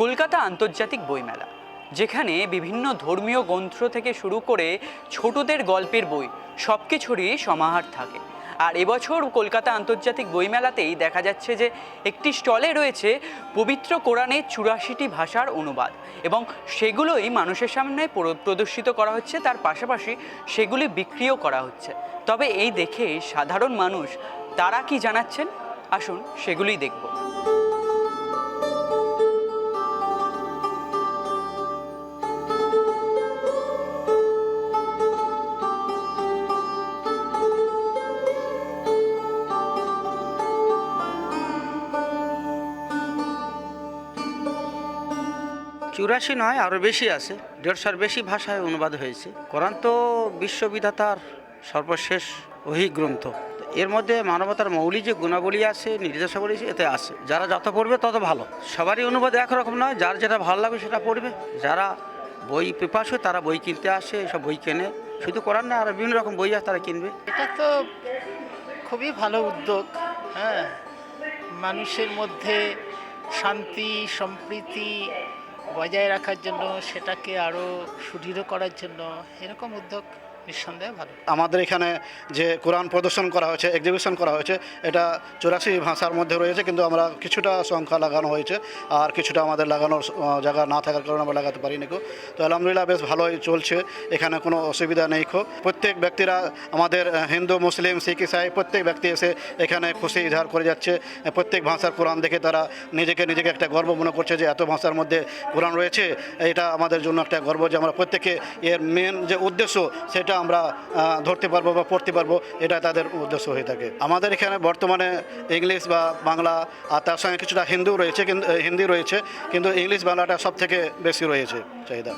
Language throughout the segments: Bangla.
কলকাতা আন্তর্জাতিক বইমেলা, যেখানে বিভিন্ন ধর্মীয় গ্রন্থ থেকে শুরু করে ছোটদের গল্পের বই সব কিছুরই সমাহার থাকে। আর এবছর কলকাতা আন্তর্জাতিক বইমেলাতেই দেখা যাচ্ছে যে একটি স্টলে রয়েছে পবিত্র কোরআনের চুরাশিটি ভাষার অনুবাদ এবং সেগুলোই মানুষের সামনে প্রদর্শিত করা হচ্ছে, তার পাশাপাশি সেগুলি বিক্রিও করা হচ্ছে। তবে এই দেখে সাধারণ মানুষ তারা কি জানাচ্ছেন? আসুন সেগুলোই দেখব। চুরাশি নয়, আরও বেশি আছে। দেড়শোর বেশি ভাষায় অনুবাদ হয়েছে। কোরআন তো বিশ্ববিধাতার সর্বশেষ ওহি গ্রন্থ। এর মধ্যে মানবতার মৌলিক যে গুণাবলী আছে, নির্দেশাবলী এতে আছে। যারা যত পড়বে তত ভালো। সবারই অনুবাদ একরকম নয়, যার যেটা ভালো লাগবে সেটা পড়বে। যারা বই পিপাসু, তারা বই কিনতে আসে, এসব বই কেনে। শুধু কোরআন না আর বিভিন্ন রকম বই আছে, তারা কিনবে। এটা তো খুবই ভালো উদ্যোগ হ্যাঁ। মানুষের মধ্যে শান্তি, সম্প্রীতি বজায় রাখার জন্য সেটাকে আরও সুদৃঢ় করার জন্য এরকম উদ্যোগ নিঃসন্দেহে ভালো। আমাদের এখানে যে কোরআন প্রদর্শন করা হয়েছে এক্সিবিশন করা হয়েছে, এটা চুরাশি ভাষার মধ্যে রয়েছে, কিন্তু আমরা কিছুটা সংখ্যা লাগানো হয়েছে, আর কিছুটা আমাদের লাগানোর জায়গা না থাকার কারণে আমরা লাগাতে পারিনি কো তো আলহামদুলিল্লাহ বেশ ভালোই চলছে, এখানে কোনো অসুবিধা নেই খো প্রত্যেক ব্যক্তিরা, আমাদের হিন্দু, মুসলিম, শিখ, ইসাই, প্রত্যেক ব্যক্তি এসে এখানে খুশি ইজহার করে যাচ্ছে প্রত্যেক ভাষার কোরআন দেখে তারা নিজেকে নিজেকে একটা গর্ব মনে করছে যে এত ভাষার মধ্যে কোরআন রয়েছে, এটা আমাদের জন্য একটা গর্ব যে আমরা প্রত্যেকে, এর মেন যে উদ্দেশ্য, সেটা আমরা ধরতে পারব বা পড়তে পারব, এটা তাদের উদ্দেশ্য হয়ে থাকে। আমাদের এখানে বর্তমানে ইংলিশ বা বাংলা, আর তার সঙ্গে কিছুটা হিন্দু রয়েছে, কিন্তু, হিন্দি রয়েছে, কিন্তু ইংলিশ বাংলাটা সব থেকে বেশি রয়েছে চাহিদা।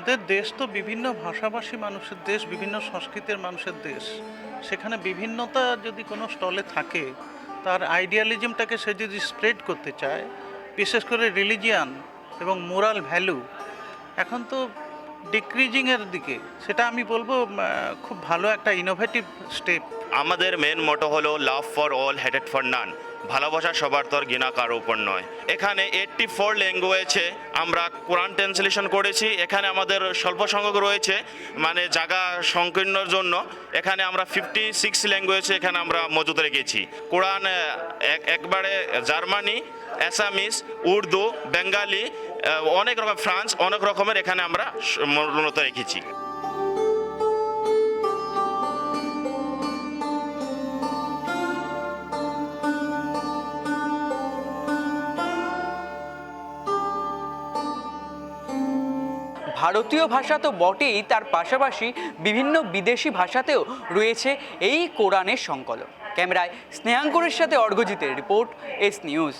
আমাদের দেশ তো বিভিন্ন ভাষাভাষী মানুষের দেশ, বিভিন্ন সংস্কৃতির মানুষের দেশ। সেখানে বিভিন্নতা যদি কোনো স্টলে থাকে, তার আইডিয়ালিজমটাকে সে যদি স্প্রেড করতে চায়, বিশেষ করে রিলিজিয়ান এবং মোরাল ভ্যালু এখন তো ডিক্রিজিংয়ের দিকে। সেটা আমি বলব খুব ভালো একটা ইনোভেটিভ স্টেপ আমাদের মেন মোটো হলো লাভ ফর অল হেডেড ফর নান ভালোবাসা সবার তোর ঘৃণা কারও উপর নয়। এখানে এইটটি ফোর ল্যাঙ্গুয়েজে আমরা কোরআন ট্রান্সলেশন করেছি, এখানে আমাদের স্বল্প সংখ্যক রয়েছে মানে জায়গা সংকীর্ণর জন্য। এখানে আমরা ফিফটি সিক্স ল্যাঙ্গুয়েজে এখানে আমরা মজুদ রেখেছি। কোরআন এক, একবারে জার্মানি অ্যাসামিস উর্দু বেঙ্গালি অনেক রকম ফ্রান্স অনেক রকমের এখানে আমরা মূলত রেখেছি। ভারতীয় ভাষা তো বটেই, তার পাশাপাশি বিভিন্ন বিদেশি ভাষাতেও রয়েছে এই কোরআনের সংকলন। ক্যামেরায় স্নেহাঙ্কুরের সাথে অর্ঘজিতের রিপোর্ট, এস নিউজ।